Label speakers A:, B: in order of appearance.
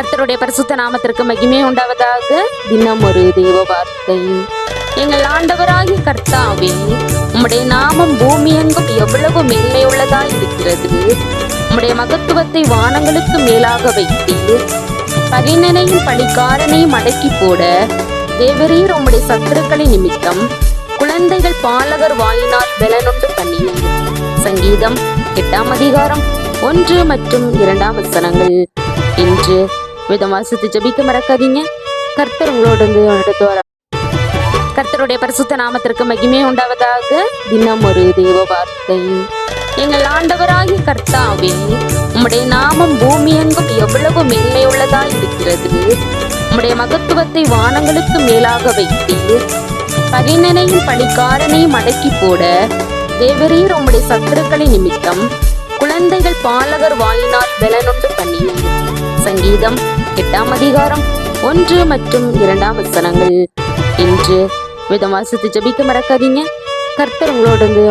A: கர்த்தருடைய பரிசுத்த நாமத்திற்கு மகிமை உண்டாவதாக தினம் ஒரு தேவ வார்த்தை எங்கள் ஆண்டவராகிய கர்த்தாவே உம்முடைய நாமம் பூமி எங்கும் எவ்வளவு மேன்மை உள்ளதாய் இருக்கிறது. உம்முடைய மகத்துவத்தை வானங்களுக்கு மேலாக வைத்து பகைஞனையும் பணிக்காரனையும் அடக்கி போட தேவரீர் உம்முடைய சத்துருக்களை நிமித்தம் குழந்தைகள் பாலகர் வாயினால் பலனுண்டு பண்ணினர் சங்கீதம் எட்டாம் அதிகாரம் ஒன்று மற்றும் இரண்டாம் வசனங்கள். இன்று விதம் வாசித்து ஜபிக்க மறக்காதீங்க. கர்த்தர் உங்களோடு இருந்து கர்த்தருடைய பரிசுத்த நாமத்திற்கு மகிமை உண்டாவதாக தினம் ஒரு தேவ வார்த்தை. எங்கள் ஆண்டவராகிய கர்த்தாவே உம்முடைய நாமம் பூமி எங்கும் எவ்வளவு மேன்மையுள்ளதா இருக்கிறது. உம்முடைய மகத்துவத்தை வானங்களுக்கு மேலாக வைத்தீர் பகைஞனையும் பணிக்காரனையும் அடக்கி போட தேவரீர் உம்முடைய சத்துருக்களின் நிமித்தம் குழந்தைகள் பாலகர் வாயினால் பலனுண்டு பண்ணினீர். சங்கீதம் எட்டாம் அதிகாரம் ஒன்று மற்றும் இரண்டாம் வசனங்கள். இன்று விதம் வாசித்து ஜபிக்க மறக்காதீங்க. கர்த்தர் உங்களோடு இருந்து